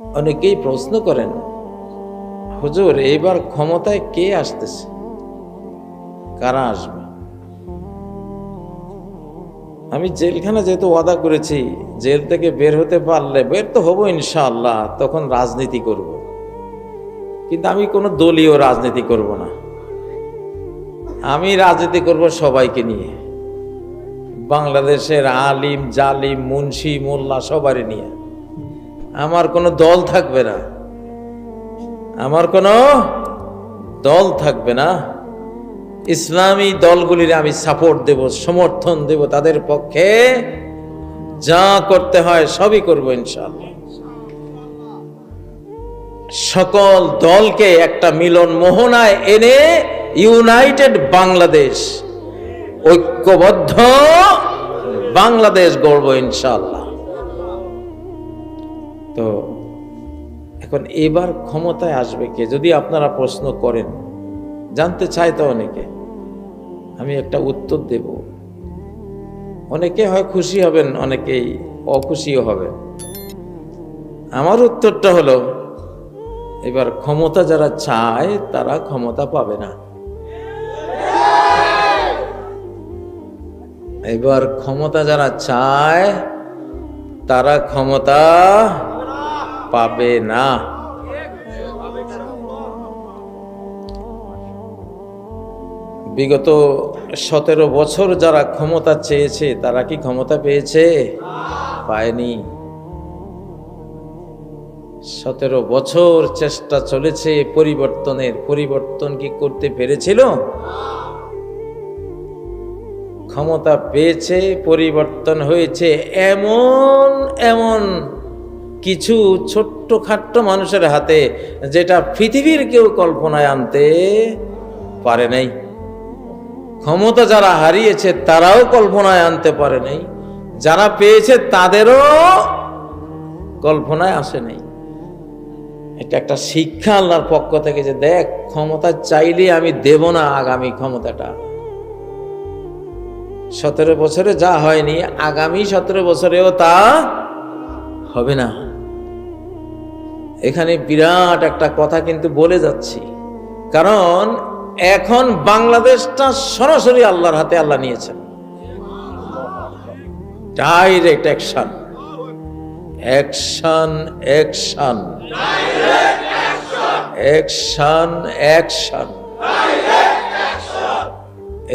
অনেকেই প্রশ্ন করেন, হুজুর, এইবার ক্ষমতায় কে আসতেছে? কারা আসবে? আমি জেলখানা যেহেতু ওয়াদা করেছি, জেল থেকে বের হতে পারলে, বের তো হব ইনশাআল্লাহ, তখন রাজনীতি করব। কিন্তু আমি কোনো দলীয় রাজনীতি করব না। আমি রাজনীতি করব সবাইকে নিয়ে। বাংলাদেশের আলিম, জালিম, মুন্সি, মোল্লা সবারই নিয়ে। আমার কোনো দল থাকবে না। আমার কোনো দল থাকবে না। ইসলামী দলগুলির আমি সাপোর্ট দেব, সমর্থন দেব তাদের পক্ষে। যা করতে হয় সবই করব ইনশাআল্লাহ। সকল দলকে একটা মিলন মোহনায় এনে ইউনাইটেড বাংলাদেশ, ঐক্যবদ্ধ বাংলাদেশ গড়ব ইনশাআল্লাহ। তো এখন এবার ক্ষমতায় আসবে কে? যদি আপনারা প্রশ্ন করেন, জানতে চায় তো অনেকে। আমি একটা উত্তর দেব। অনেকে হয় খুশি হবেন, অনেকেই অখুশিও হবেন। আমার উত্তরটা হলো, এবার ক্ষমতা যারা চায়, তারা ক্ষমতা পাবে না। এবার ক্ষমতা যারা চায়, তারা ক্ষমতা পাবে না। বিগত সতেরো বছর যারা ক্ষমতা চেয়েছে, তারা কি ক্ষমতা পেয়েছে? পায়নি। সতেরো বছর চেষ্টা চলেছে পরিবর্তনের। পরিবর্তন কি করতে পেরেছিল? ক্ষমতা পেয়েছে, পরিবর্তন হয়েছে এমন এমন কিছু ছোট্ট খাট্ট মানুষের হাতে যেটা পৃথিবীর কেউ কল্পনায় আনতে পারে নাই। ক্ষমতা যারা হারিয়েছে তারাও কল্পনায় আনতে পারে নাই। যারা পেয়েছে তাদেরও কল্পনায় আসে নাই। এটা একটা শিক্ষা আল্লাহর পক্ষ থেকে যে দেখ, ক্ষমতা চাইলে আমি দেব না আগামী ক্ষমতাটা। সতেরো বছরে যা হয়নি, আগামী সতেরো বছরেও তা হবে না। এখানে বিরাট একটা কথা কিন্তু বলে যাচ্ছি। কারণ এখন বাংলাদেশটা সরাসরি আল্লাহর হাতে আল্লাহ নিয়েছেন। Direct action action action action action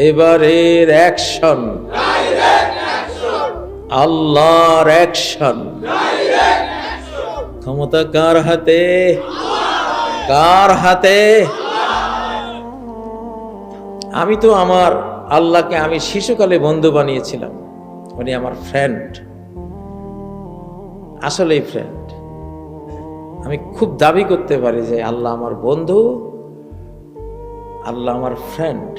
এবারের অ্যাকশন আল্লাহর অ্যাকশন ক্ষমতা কার হাতে? কার হাতে? আমি তো আমার আল্লাহকে আমি শিশুকালে বন্ধু বানিয়েছিলাম। উনি আমার ফ্রেন্ড আসলেই ফ্রেন্ড আমি খুব দাবি করতে পারি যে আল্লাহ আমার বন্ধু, আল্লাহ আমার ফ্রেন্ড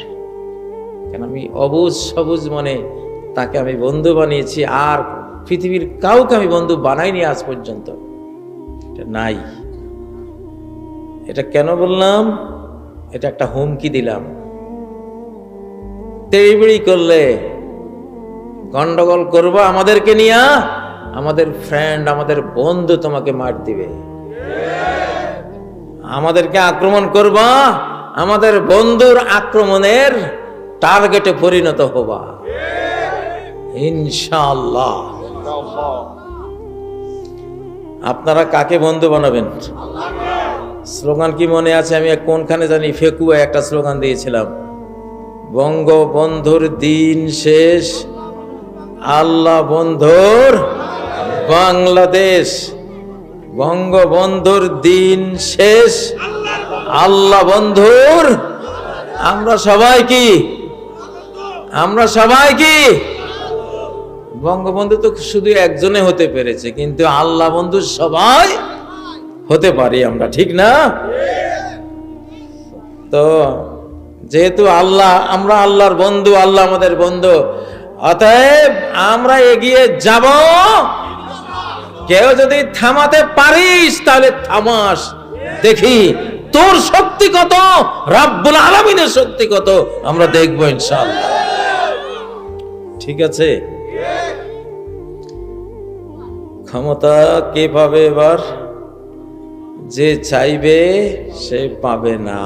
কেন আমি অবুজ সবুজ মনে তাকে আমি বন্ধু বানিয়েছি, আর পৃথিবীর কাউকে আমি বন্ধু বানাইনি আজ পর্যন্ত। নাই। এটা কেন বললাম? এটা একটা হুমকি দিলাম। তেড়িবিড়ি করলে গন্ডগোল করব আমাদেরকে নিয়ে? আমাদের ফ্রেন্ড আমাদের বন্ধু তোমাকে মার দিবে। আমাদেরকে আক্রমণ করবা, আমাদের বন্ধুর আক্রমণের টার্গেটে পরিণত হবা। ইনশাআল্লাহ। আপনারা কাকে বন্ধু বানাবেন? স্লোগান কি মনে আছে? আমি কোনখানে জানি ফেকুয়া একটা স্লোগান দিয়েছিলাম। বঙ্গবন্ধুর দিন শেষ, আল্লাহ বন্ধুর বাংলাদেশ। বঙ্গবন্ধুর দিন শেষ, আল্লাহ বন্ধুর। আমরা সবাই কি? আমরা সবাই কি? বঙ্গবন্ধু তো শুধু একজনে হতে পেরেছে, কিন্তু আল্লাহ বন্ধু সবাই হতে পারি আমরা, ঠিক না? তো যেহেতু আল্লাহ, আমরা আল্লাহর বন্ধু, আল্লাহ আমাদের বন্ধু, অতএব আমরা এগিয়ে যাব। কেউ যদি থামাতে পারিস, তাহলে থামাস। দেখি, তোর শক্তি কত? রাব্বুল আলমিনের শক্তি কত? আমরা দেখব ইনশাআল্লাহ। ঠিক আছে? ক্ষমতা কে পাবে এবার যে চাইবে সে পাবে না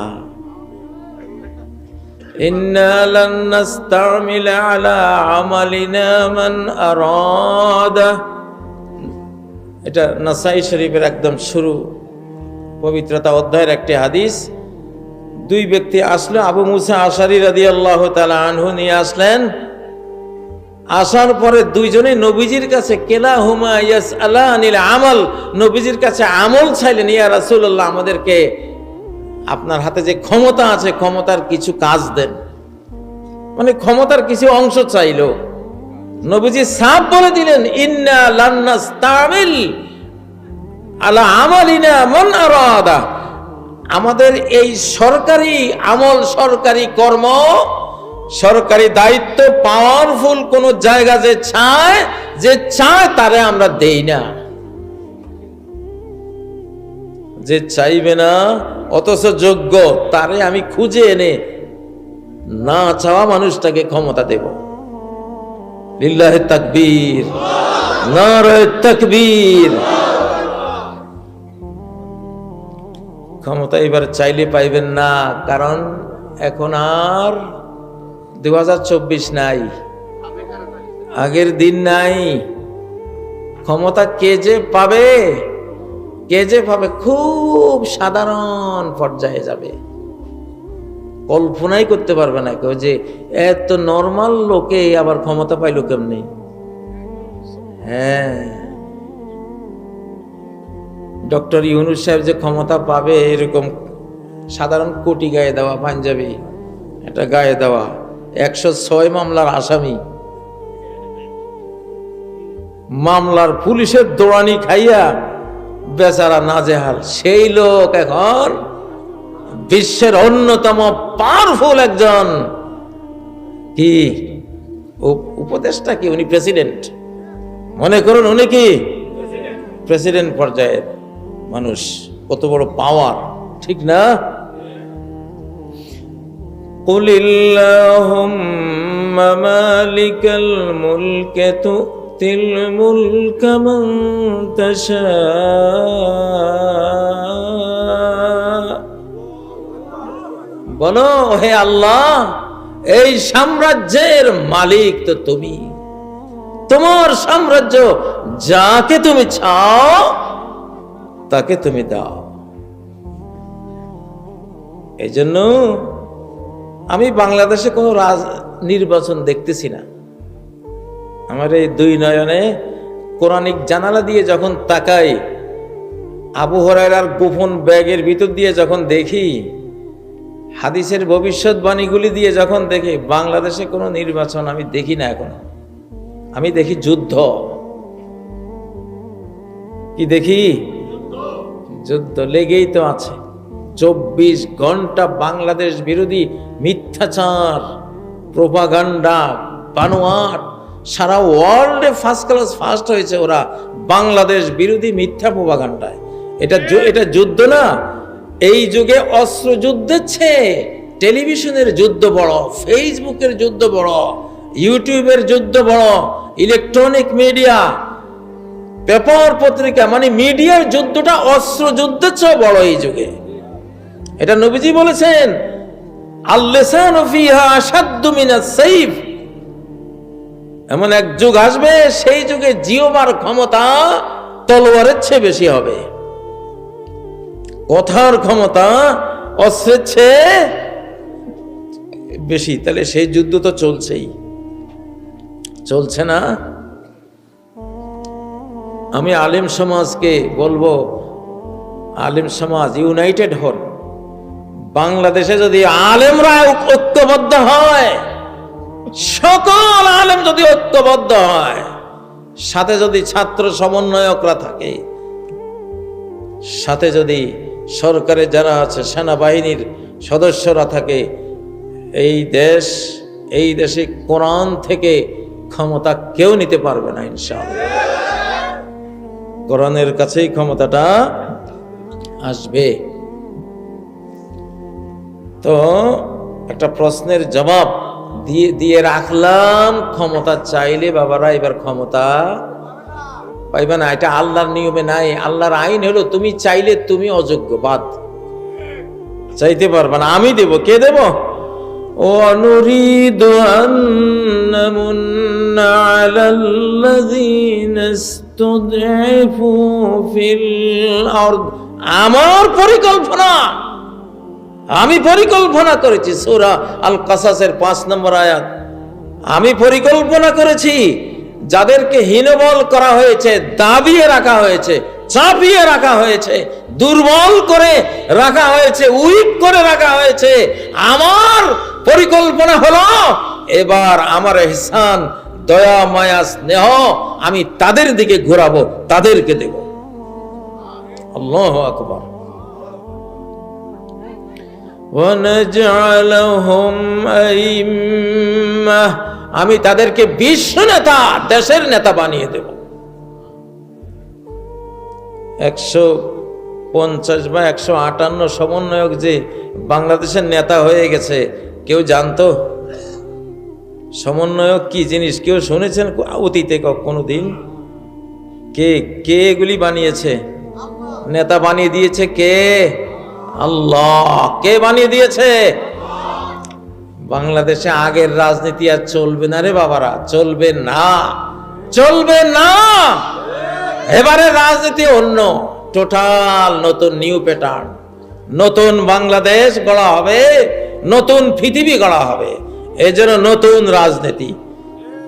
إنا لن نستعمل على عملنا من أراده এটা নাসাই শরীফের একদম শুরু পবিত্রতা অধ্যায়ের একটি হাদিস দুই ব্যক্তি আসলো আবু মুসা আশারি রাদি আল্লাহ তালা আনহু নিয়ে আসলেন আসার পরে দুইজনে নবীজির কাছে কেলা হুমা ইয়াস আল্লাহ আনিল আমল। নবীজির কাছে আমল চাইলেন, ইয়া রাসূলুল্লাহ, আমাদেরকে আপনার হাতে যে ক্ষমতা আছে, ক্ষমতার কিছু কাজ দেন। মানে ক্ষমতার কিছু অংশ চাইলো। নবীজি সাপ বলে দিলেন, ইন্না লান্নাস তামিল আলা আমালিনা মন আরাদা। আমাদের এই সরকারি আমল, সরকারি কর্ম সরকারি দায়িত্ব পাওয়ারফুল কোন জায়গা যে চায় যে চায় তারে আমরা দেই না। যে চাইবে না, অথচ যোগ্য, তারে আমি খুঁজে এনে না চাওয়া মানুষটাকে ক্ষমতা দেব। তাকবীর তাকবীর। ক্ষমতা এবার চাইলে পাইবেন না, কারণ এখন আর দু হাজার চব্বিশ নাই। আগের দিন নাই। ক্ষমতা কে যে পাবে, কে যে পাবে, খুব সাধারণ পর্যায়ে যাবে। কল্পনাই করতে পারবে না কেউ যে এত নর্মাল লোকে আবার ক্ষমতা পাইলো কেমনি? হ্যাঁ। ডক্টর ইউনুস সাহেব যে ক্ষমতা পাবে, এরকম সাধারণ কোটি গায়ে দেওয়া পাঞ্জাবি, এটা গায়ে দেওয়া। একশো ছয় মামলার আসামি। মামলার পুলিশের দৌড়ানি খাইয়া বেচারা নাজেহাল। সেই লোক এখন বিশ্বের অন্যতম পাওয়ারফুল একজন। কি? উপ- উপদেষ্টা কি? উনি প্রেসিডেন্ট মনে করুন উনি কি? প্রেসিডেন্ট পর্যায়ের মানুষ। কত বড় পাওয়ার ঠিক না? قل اللهم مالك الملك تؤتي الملك من تشاء বলো হে আল্লাহ এই সাম্রাজ্যের মালিক তো তুমি তোমার সাম্রাজ্য যাকে তুমি চাও তাকে তুমি দাও এই জন্য আমি বাংলাদেশে কোনো রাজ নির্বাচন দেখতেছি না। আমার এই দুই নয়নে কোরআনিক জানালা দিয়ে যখন তাকাই, আবু হরাইরার গোপন ব্যাগের ভিতর দিয়ে যখন দেখি, হাদিসের ভবিষ্যৎবাণীগুলি দিয়ে যখন দেখি, বাংলাদেশে কোনো নির্বাচন আমি দেখি না এখন। আমি দেখি যুদ্ধ। কি দেখি? যুদ্ধ লেগেই তো আছে। চব্বিশ ঘণ্টা বাংলাদেশ বিরোধী মিথ্যাচার, প্রোপাগান্ডা, বানোয়াট, সারা ওয়ার্ল্ডে ফার্স্ট ক্লাস ফার্স্ট হয়েছে ওরা বাংলাদেশ বিরোধী মিথ্যা প্রোপাগান্ডায়। এটা এটা যুদ্ধ না, এই যুগে অস্ত্র যুদ্ধের চেয়ে টেলিভিশনের যুদ্ধ বড়, ফেসবুকের যুদ্ধ বড়, ইউটিউবের যুদ্ধ বড় ইলেকট্রনিক মিডিয়া পেপার পত্রিকা মানে মিডিয়ার যুদ্ধটা অস্ত্র যুদ্ধের চেয়ে বড় এই যুগে। এটা নবীজি বলেছেন এমন এক যুগ আসবে, সেই যুগে জিওবার ক্ষমতা তলোয়ারের চেয়ে বেশি হবে। কথার ক্ষমতা অস্ত্রের চেয়ে বেশি। তাহলে সেই যুদ্ধ তো চলছেই। চলছে না? আমি আলিম সমাজকে বলব, আলিম সমাজ ইউনাইটেড হন। বাংলাদেশে যদি আলেমরা ঐক্যবদ্ধ হয়, সকল আলেম যদি ঐক্যবদ্ধ হয়, সাথে যদি ছাত্র সমন্বয়করা থাকে, সাথে যদি সরকারের যারা আছে, সেনাবাহিনীর সদস্যরা থাকে, এই দেশ, এই দেশে কোরআন থেকে ক্ষমতা কেউ নিতে পারবে না, ইনশাআল্লাহ। কোরআনের কাছেই ক্ষমতাটা আসবে। তো একটা প্রশ্নের জবাব দিয়ে দিয়ে রাখলাম ক্ষমতা চাইলে বাবারা এবার ক্ষমতা পাইবে না এটা আল্লাহর নিয়মে নাই আল্লাহর আইন হলো তুমি চাইলে তুমি অযোগ্য বাদ চাইতে পারবে না আমি দেব কে দেব ونريد أن نمن على الذين استضعفوا في الأرض আমার পরিকল্পনা আমি পরিকল্পনা করেছি, সুরা আল কাসাসের পাঁচ নম্বর আয়াত। আমি পরিকল্পনা করেছি, যাদেরকে হীনবল করা হয়েছে, দাবিয়ে রাখা হয়েছে, চাপিয়ে রাখা হয়েছে, দুর্বল করে রাখা হয়েছে উইক করে রাখা হয়েছে। আমার পরিকল্পনা হলো, এবার আমার হিসান দয়া, মায়া, স্নেহ, আমি তাদের দিকে ঘোরাবো, তাদেরকে দেব। আল্লাহ আকবর। আমি তাদেরকে বিশ্ব নেতা দেশের নেতা বানিয়ে দেব। একশো পঞ্চাশ বা একশো আটান্ন সমন্বয়ক যে বাংলাদেশের নেতা হয়ে গেছে, কেউ জানতো? সমন্বয়ক কি জিনিস? কেউ শুনেছেন অতীতে কোনো দিন কে কে এগুলি বানিয়েছে? নেতা বানিয়ে দিয়েছে কে? আল্লাহ, কে বানিয়ে দিয়েছে? বাংলাদেশে আগের রাজনীতি আর চলবে না রে বাবারা, চলবে না। চলবে না। এবারে রাজনীতি অন্য, টোটাল নতুন নিউ প্যাটার্ন। নতুন বাংলাদেশ গড়া হবে, নতুন পৃথিবী গড়া হবে। এই জন্য নতুন রাজনীতি।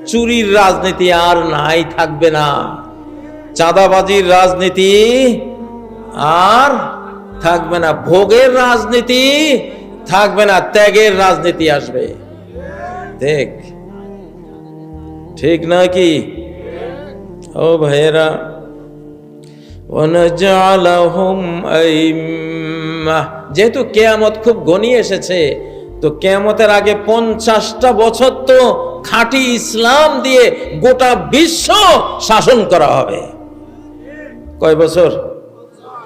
চুরির রাজনীতি আর নাই, থাকবে না। চাঁদাবাজির রাজনীতি আর থাকবে না ভোগের রাজনীতি, থাকবে না ত্যাগের রাজনীতি আসবে। দেখ, ঠিক না কি? ও ভাইয়েরা যেহেতু কেয়ামত খুব গণিয়ে এসেছে, তো কেয়ামতের আগে পঞ্চাশটা বছর তো খাঁটি ইসলাম দিয়ে গোটা বিশ্ব শাসন করা হবে। কয় বছর?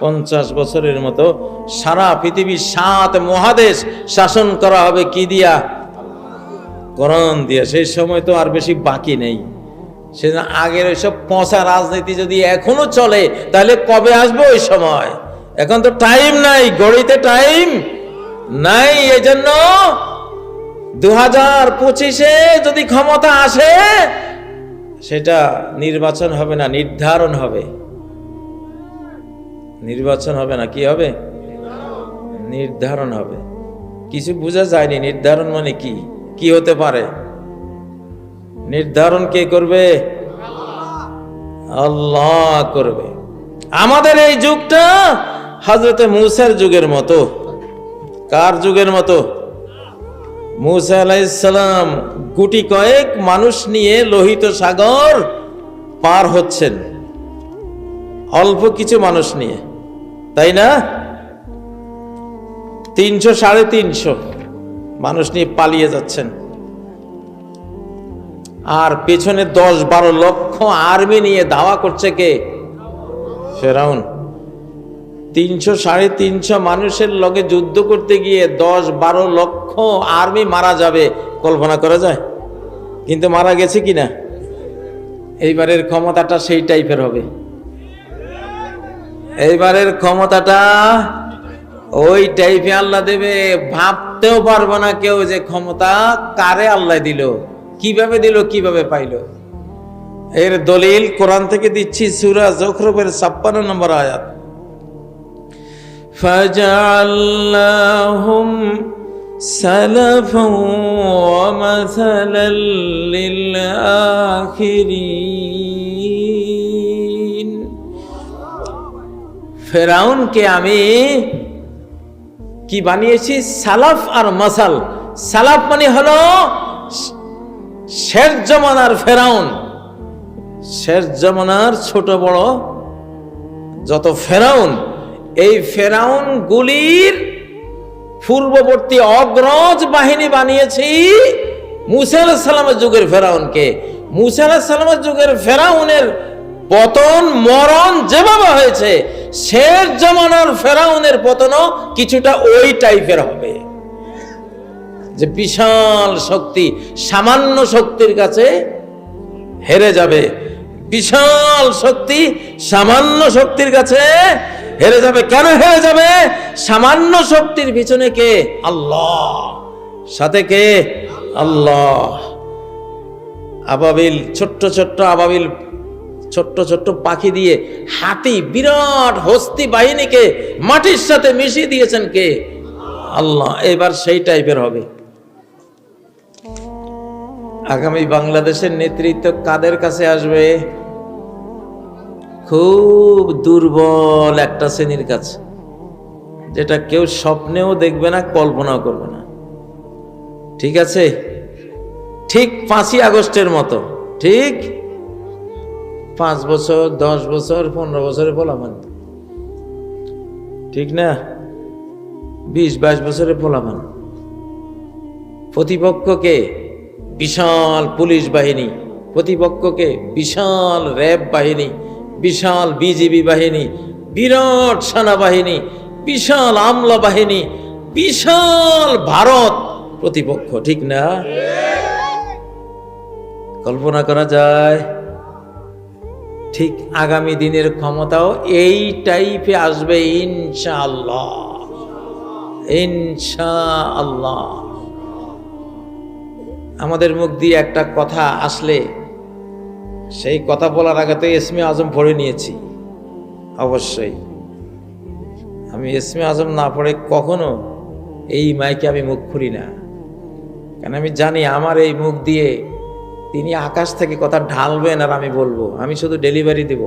পঞ্চাশ বছরের মতো সারা পৃথিবীর সাত মহাদেশ শাসন করা হবে কি দিয়া? কোরআন দিয়া। সেই সময় তো আর বেশি বাকি নেই। সে আগের ওইসব পচা রাজনীতি যদি এখনও চলে, তাহলে কবে আসবে ওই সময়? এখন তো টাইম নাই গড়িতে টাইম নাই। এজন্য দু হাজার পঁচিশে যদি ক্ষমতা আসে, সেটা নির্বাচন হবে না, নির্ধারণ হবে। নির্বাচন হবে না, কি হবে? নির্ধারণ হবে। কিছু বোঝা যায়নি, নির্ধারণ মানে কি? কি হতে পারে? নির্ধারণ কে করবে? আল্লাহ করবে। আমাদের এই যুগটা হজরতে মুসার যুগের মতো। কার যুগের মতো? মুসা আলাইসালাম গুটি কয়েক মানুষ নিয়ে লোহিত সাগর পার হচ্ছেন। অল্প কিছু মানুষ নিয়ে। তাই না? তিনশো সাড়ে তিনশো। মানুষ নিয়ে পালিয়ে যাচ্ছেন। আর পেছনে দশ বারো লক্ষ আর্মি নিয়ে দাওয়া করছে কে? ফেরাউন। তিনশো সাড়ে তিনশো মানুষের লগে যুদ্ধ করতে গিয়ে দশ বারো লক্ষ আর্মি মারা যাবে। কল্পনা করা যায়? কিন্তু মারা গেছে কিনা? এইবারের ক্ষমতাটা সেই টাইপের হবে। এইবারের ক্ষমতাটা ওই টাইপে আল্লাহ দেবে ভাবতেও পারবো না কেউ যে ক্ষমতা কারে আল্লাহ দিল কিভাবে দিল কিভাবে পাইল এর দলিল কোরআন থেকে দিচ্ছি সুরা জখরবের ছাপ্পান্ন নম্বর আয়াত فجعلناهم سلفا ومثلا للآخرين ফেরাউনকে আমি কি বানিয়েছি? সালাফ আর মাসাল। সালাফ মানে হলো শেষ জমানার ফেরাউন। শেষ জমানার ছোট বড় যত ফেরাউন, এই ফেরাউন গুলির পূর্ববর্তী অগ্রজ বাহিনী বানিয়েছি মুসা সালামের যুগের ফেরাউনকে। মুসা সালামের যুগের ফেরাউনের পতন, মরণ যেভাবে হয়েছে শেষ জমানার ফেরাউনের পতনও কিছুটা ওই টাইপের হবে। যে বিশাল শক্তি, সামান্য শক্তির কাছে হেরে যাবে। বিশাল শক্তি, সামান্য শক্তির কাছে হেরে যাবে। কেন হেরে যাবে? সামান্য শক্তির পিছনে কে? আল্লাহ। সাথে কে? আল্লাহ। আবাবিল, ছোট্ট ছোট্ট আবাবিল ছোট্ট ছোট্ট পাখি দিয়ে হাতি বিরাট হস্তি বাহিনীকে মাটির সাথে মিশিয়ে দিয়েছেন কে? আল্লাহ, এবার সেই টাইপের হবে। আগামী বাংলাদেশের নেতৃত্ব কাদের কাছে আসবে? খুব দুর্বল একটা শ্রেণির কাছে, যেটা কেউ স্বপ্নেও দেখবে না, কল্পনাও করবে না। ঠিক আছে? ঠিক পাঁচই আগস্টের মতো। ঠিক? পাঁচ বছর দশ বছর পনেরো বছরে পোলামান ঠিক না? বিশ বাইশ বছরে পোলামান প্রতিপক্ষকে বিশাল পুলিশ বাহিনী প্রতিপক্ষকে বিশাল র্যাব বাহিনী বিশাল বিজিবি বাহিনী বিরাট সেনাবাহিনী বিশাল আমলা বাহিনী বিশাল ভারত প্রতিপক্ষ ঠিক না? কল্পনা করা যায়? ঠিক আগামী দিনের ক্ষমতাও এই টাইপে আসবে ইনশাআল্লাহ। ইনশাআল্লাহ। আমাদের মুখ দিয়ে একটা কথা আসলে, সেই কথা বলার আগে তো এসমে আজম পড়ে নিয়েছি, অবশ্যই। আমি এসমে আজম না পড়ে কখনো এই মাইকে আমি মুখ খুলি না। কারণ আমি জানি আমার এই মুখ দিয়ে তিনি আকাশ থেকে কথা ঢালবেন আর আমি বলব, আমি শুধু ডেলিভারি দেব।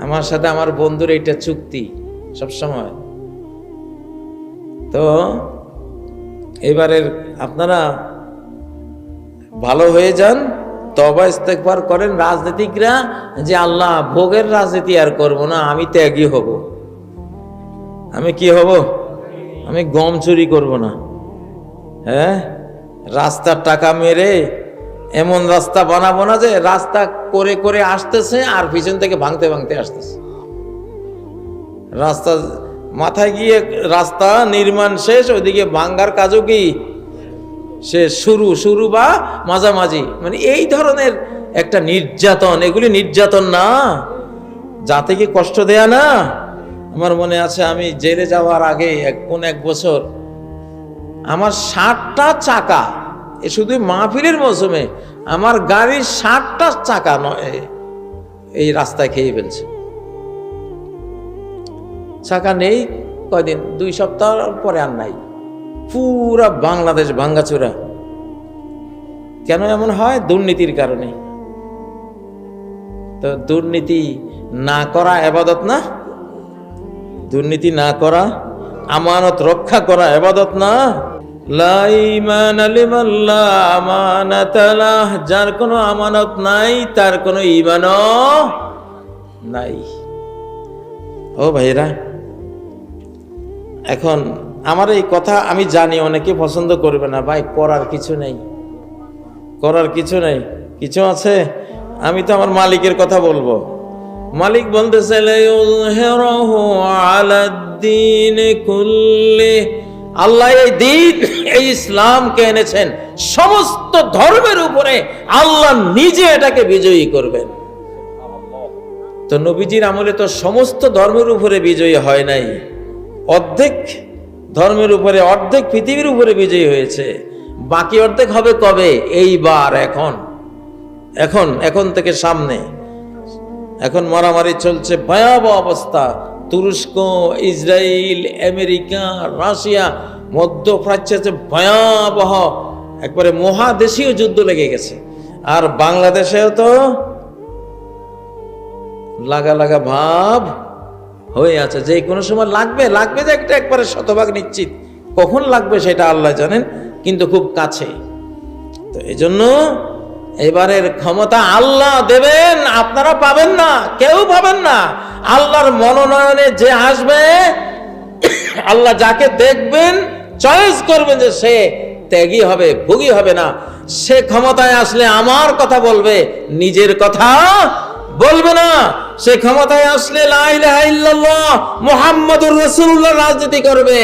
আমার সাথে আমার বন্ধুর এইটা চুক্তি সবসময়। তো এবারের আপনারা ভালো হয়ে যান তবা ইস্তেকবার করেন। রাজনীতিকরা যে আল্লাহ, ভোগের রাজনীতি আর করব না, আমি ত্যাগী হব। আমি কি হব? আমি গম চুরি করব না। হ্যাঁ? রাস্তার টাকা মেরে এমন রাস্তা বানাবো না যে রাস্তা করে করে আসতেছে আর পিছন থেকে ভাঙতে ভাঙতে আসতেছে। রাস্তা মাথায় গিয়ে রাস্তা নির্মাণ শেষ, ওইদিকে ভাঙ্গার কাজও কি? সে শুরু শুরু বা মাঝামাঝি। মানে এই ধরনের একটা নির্যাতন, এগুলি নির্যাতন না। যাতে কি কষ্ট দেয়া না? আমার মনে আছে, আমি জেলে যাওয়ার আগে এক কোন এক বছর আমার ষাটটা চাকা এ শুধু মাহফিলের মৌসুমে, আমার গাড়ির ষাটটা চাকা নয় এই রাস্তায় খেয়ে ফেলছে। চাকা নেই, কয়দিন? দুই সপ্তাহ পরে আর নাই। পুরা বাংলাদেশ ভাঙ্গাচুরা। কেন এমন হয়? দুর্নীতির কারণে। তো দুর্নীতি না করা এবাদত না? দুর্নীতি না করা, আমানত রক্ষা করা এবাদত না? যার কোনো আমানত নাই, তার কোনো ঈমানও নাই। ও ভাইরা এখন আমার এই কথা আমি জানি, অনেকে পছন্দ করবে না। ভাই, করার কিছু নেই। করার কিছু নেই। কিছু আছে? আমি তো আমার মালিকের কথা বলব। মালিক বলতেছে "লিইয়ুযহিরাহু আলাদ-দীন কুল্লি আল্লাহ এই দিন, এই ইসলামকে এনেছেন। সমস্ত ধর্মের উপরে আল্লাহ নিজে এটাকে বিজয়ী করবেন। তো নবীজির আমলে তো সমস্ত ধর্মের উপরে বিজয়ী হয় নাই। অর্ধেক ধর্মের উপরে, অর্ধেক পৃথিবীর উপরে বিজয়ী হয়েছে। বাকি অর্ধেক হবে কবে? এইবার, এখন। এখন এখন থেকে সামনে। এখন মারামারি চলছে, ভয়াবহ অবস্থা। তুরস্ক ইসরায়েল আমেরিকা, রাশিয়া, মধ্যপ্রাচ্যে ভয়াবহ। একবারে মহাদেশীয় যুদ্ধ লেগে গেছে। আর বাংলাদেশেও তো লাগা লাগা ভাব হয়ে আছে। যে কোনো সময় লাগবে লাগবে যে একটা একবারে শতভাগ নিশ্চিত। কখন লাগবে সেটা আল্লাহ জানেন, কিন্তু খুব কাছে তো এই জন্য এবারের ক্ষমতা আল্লাহ দেবেন, আপনারা পাবেন না, কেউ পাবেন না। আল্লাহর মনোনয়নে যে আসবে, আল্লাহ যাকে দেখবেন চয়েস করবেন যে সে ত্যাগী হবে, ভুগি হবে না। সে ক্ষমতায় আসলে আমার কথা বলবে, নিজের কথা বলবে না। সে ক্ষমতায় আসলে মোহাম্মদুর রসুল্লাহ রাজনীতি করবে।